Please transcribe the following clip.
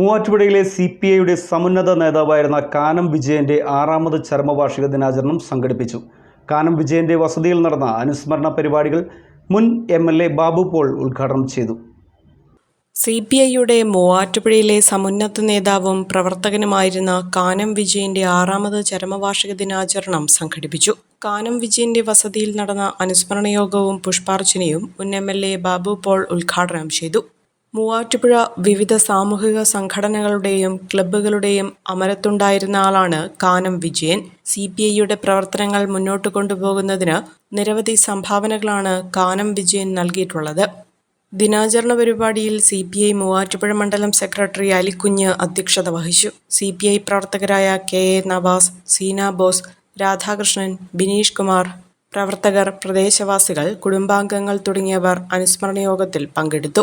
മൂവാറ്റുപുഴയിലെ C P ഐയുടെ സമുന്നത നേതാവായിരുന്ന കാനം വിജയന്റെ ആറാമത് ചരമവാർഷിക ദിനാചരണം സംഘടിപ്പിച്ചു. കാനം വിജയന്റെ വസതിയിൽ നടന്ന അനുസ്മരണ പരിപാടികൾ മുൻ M L A Babu Paul ഉദ്ഘാടനം ചെയ്തു. സി പി ഐയുടെ മൂവാറ്റുപുഴയിലെ സമുന്നത നേതാവും പ്രവർത്തകനുമായിരുന്ന കാനം വിജയന്റെ ആറാമത് ചരമവാർഷിക ദിനാചരണം സംഘടിപ്പിച്ചു. കാനം വിജയന്റെ വസതിയിൽ നടന്ന അനുസ്മരണ യോഗവും പുഷ്പാർച്ചനയും മുൻ M L A Babu Paul ഉദ്ഘാടനം ചെയ്തു. മൂവാറ്റുപുഴ വിവിധ സാമൂഹിക സംഘടനകളുടെയും ക്ലബ്ബുകളുടെയും അമരത്തുണ്ടായിരുന്ന ആളാണ് കാനം വിജയൻ. സി പി ഐയുടെ പ്രവർത്തനങ്ങൾ മുന്നോട്ട് കൊണ്ടുപോകുന്നതിന് നിരവധി സംഭാവനകളാണ് കാനം വിജയൻ നൽകിയിട്ടുള്ളത്. ദിനാചരണ പരിപാടിയിൽ സി പി ഐ മൂവാറ്റുപുഴ മണ്ഡലം സെക്രട്ടറി അലിക്കുഞ്ഞ് അധ്യക്ഷത വഹിച്ചു. സി പി ഐ പ്രവർത്തകരായ കെ എ നവാസ് സീന ബോസ് രാധാകൃഷ്ണൻ ബിനീഷ് കുമാർ പ്രവർത്തകർ പ്രദേശവാസികൾ കുടുംബാംഗങ്ങൾ തുടങ്ങിയവർ അനുസ്മരണ യോഗത്തിൽ പങ്കെടുത്തു.